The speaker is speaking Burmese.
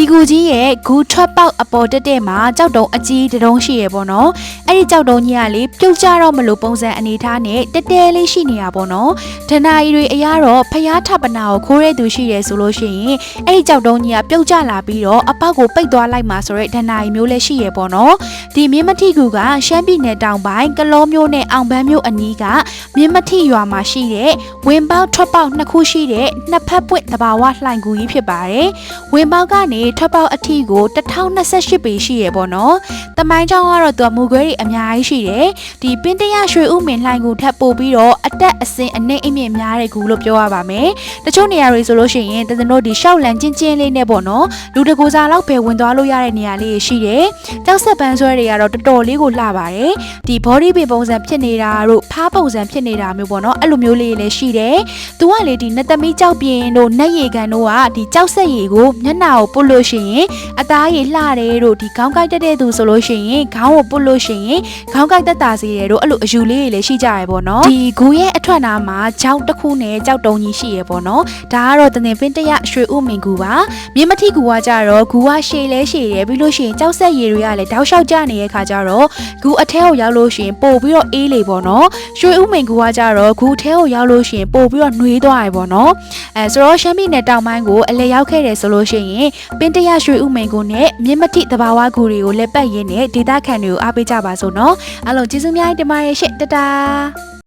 ဒီကူကြီးရဲ့ဂူထွက်ပေါက်အပေါ်တက်တဲ့မှာကြောက်တုံအကြီးတစ်တုံးရှိရပေါ့နော်အဲ့ဒီကြောက်တုံးကြီးကလေပြုတ်ကြတော့မလို့ပုံစံအနေထားနဲ့တဲတဲလေးရှိနေတာပေါ့နော်ဒနာရီတွေအရတော့ဖျားထပနာကိုခိုးရဲသူရှိရဲဆိုလို့ရှိရင်အဲ့ဒီကြောက်တုံးကြီးကပြုတ်ကြလာပြီးတော့အပေါက်ကိုပိတ်သွားလိုက်မှာဆိုတော့ဒနာရီမျိုးလည်းရှိရပေါ့နော် ဒီမြင်းမထိကူကရှမ်းပြည်နယ်တောင်ပိုင်းကလောမျိုးနဲ့အောင်ပန်းမျိုးအနီးကမြင်းမထိရွာမှာရှိတဲ့ဝင်ပေါက်ထွက်ပေါက်နှစ်ခုရှိတဲ့နှစ်ဖက်ပွင့်တဘာဝလှိုင်ကူကြီးဖြစ်ပါတယ်ဝင်ပေါက်ကနေထွက်ပေါက်အထီကို1028ပေရှိရပေါ့နော်။တမိုင်းကြောင်းကတော့သူကမူခွဲတွေအများကြီးရှိတယ်။ဒီပင်တရရွှေဥမင်လှိုင်ကူထပ်ပို့ပြီးတော့အတက်အစင်အနှိမ့်အမြင့်များတဲ့ကူလို့ပြောရပါမယ်။တချို့နေရာတွေဆိုလို့ရှိရင်တသတို့ဒီရှောက်လန်ချင်းချင်းလေးနဲ့ပေါ့နော်။လူတကူစားလောက်ပဲဝင်သွားလို့ရတဲ့နေရာလေးတွေရှိတယ်။ကြောက်ဆက်ပန်းဆွဲတွေကတော့တော်တော်လေးကိုလှပါတယ်။ဒီ body ပင်ပုံစံဖြစ်နေတာတို့ဖားပုံစံဖြစ်နေတာမျိုးပေါ့နော်။အဲ့လိုမျိုးလေးတွေလည်းရှိတယ်။ तू ကလေဒီနတ်သမီးကြောက်ပြင်းတို့နတ်ရေကန်တို့ကဒီကြောက်ဆက်ရည်ကိုမျက်နှာကိုပုတ်လို့ရှိရင်အသားရည်လှတယ်တို့ဒီခေါင်းကိုက်တက်တဲ့သူဆိုလို့ရှိရင်ခေါင်းကိုပုတ်လို့ရှိရင်ခေါင်းကိုက်တက်တာစီတယ်တို့အဲ့လိုအယူလေးတွေလည်းရှိကြရပေါ့နော်ဒီဂူရဲ့အထွက်နာမှာကြောက်တစ်ခုနဲ့ကြောက်တုံးကြီးရှိရပေါ့နော်ဒါကတော့တနေပင်တရရွှေဥမင်ဂူပါမြင်းမထိဂူကကြတော့ဂူကရှည်လဲရှည်တယ်ပြီးလို့ရှိရင်ကြောက်ဆက်ရည်တွေကလည်းတောက်လျှောက်ကျနေတဲ့ခါကျတော့ဂူအထဲကိုရောက်လို့ရှိရင်ပို့ပြီးတော့အေးလေပေါ့နော်ရွှေဥမင်ဂူကကြတော့ဂူထဲကိုရောက်လို့ရှိရင်ပို့ပြီးတော့နှွေးသွားရပေါ့နော်အဲဆိုတော့ရှမ်းပြည်နယ်တောင်ပိုင်းကိုအလဲရောက်ခဲ့တယ်ဆိုလို့ရှိရင်ပင်တရရွှေဥမင်ကိုနဲ့မြင့်မတိတဘာဝကူတွေကိုလက်ပတ်ရင်းနဲ့ဒေတာခန်တွေကိုအားပေးကြပါစို့နော်အားလုံးကျေးဇူးများတင်ပါတယ်ရှင့်တတား